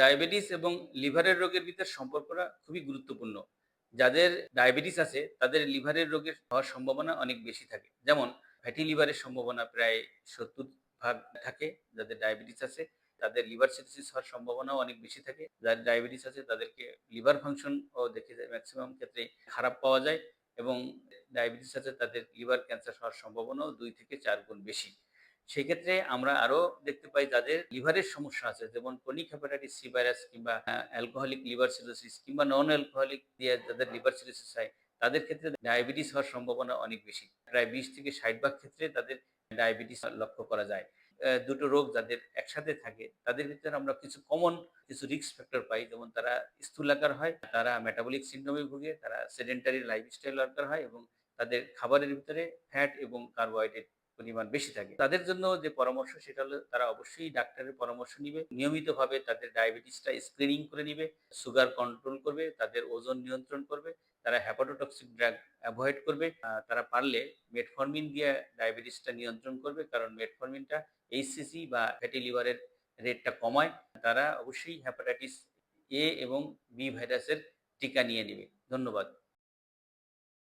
Diabetes এবং লিভারের রোগের ভিতর সম্পর্কটা খুবই গুরুত্বপূর্ণ। যাদের ডায়াবেটিস আছে, তাদের লিভারের রোগের হওয়ার সম্ভাবনা অনেক বেশি থাকে। যেমন ফ্যাটি লিভারের সম্ভাবনা প্রায় সত্তর ভাগ থাকে যাদের ডায়াবেটিস আছে, তাদের লিভার সিরোসিস হওয়ার সম্ভাবনাও অনেক বেশি থাকে। যাদের ডায়াবেটিস আছে, তাদেরকে লিভার ফাংশন ও দেখে যায় ম্যাক্সিমাম ক্ষেত্রে খারাপ পাওয়া যায় এবং ডায়াবেটিস আছে, তাদের লিভার ক্যান্সার হওয়ার সম্ভাবনাও দুই থেকে চার গুণ বেশি। সেক্ষেত্রে আমরা আরও দেখতে পাই যাদের লিভারের সমস্যা আছে, যেমন ক্রনিক হেপাটাইটিস সি ভাইরাস কিংবা অ্যালকোহলিক লিভার সিরোসিস কিংবা নন অ্যালকোহলিক দিয়ে যাদের লিভার সিরোসিস হয়, তাদের ক্ষেত্রে ডায়াবেটিস হওয়ার সম্ভাবনা অনেক বেশি। প্রায় বিশ থেকে ষাট ভাগ ক্ষেত্রে তাদের ডায়াবেটিস লক্ষ্য করা যায়। দুটো রোগ যাদের একসাথে থাকে, তাদের ভিতরে আমরা কিছু কমন কিছু রিস্ক ফ্যাক্টর পাই, যেমন তারা স্থূলাকার হয়, তারা মেটাবলিক সিন্ড্রোমে ভুগে, তারা সেডেন্টারি লাইফস্টাইল ওয়ার্কার হয় এবং তাদের খাবারের ভিতরে ফ্যাট এবং কার্বোহাইড্রেট পরিমাণ বেশি থাকে। তাদের জন্য যে পরামর্শ, সেটা হলো তারা অবশ্যই ডাক্তারের পরামর্শ নিবে। নিয়মিতভাবে তাদের ডায়াবেটিসটা স্ক্রিনিং করে নিবে সুগার কন্ট্রোল করবে, তাদের ওজন নিয়ন্ত্রণ করবে, তারা হ্যাপাটোটক্সিক ড্রাগ অ্যাভয়েড করবে। তারা পারলে মেটফরমিন দিয়ে ডায়াবেটিসটা নিয়ন্ত্রণ করবে, কারণ মেটফরমিনটা এইচসিসি বা ফ্যাটি লিভারের রেটটা কমায়। তারা অবশ্যই হ্যাপাটাইটিস এ এবং বি ভাইরাসের টিকা নিয়ে নেবে। ধন্যবাদ।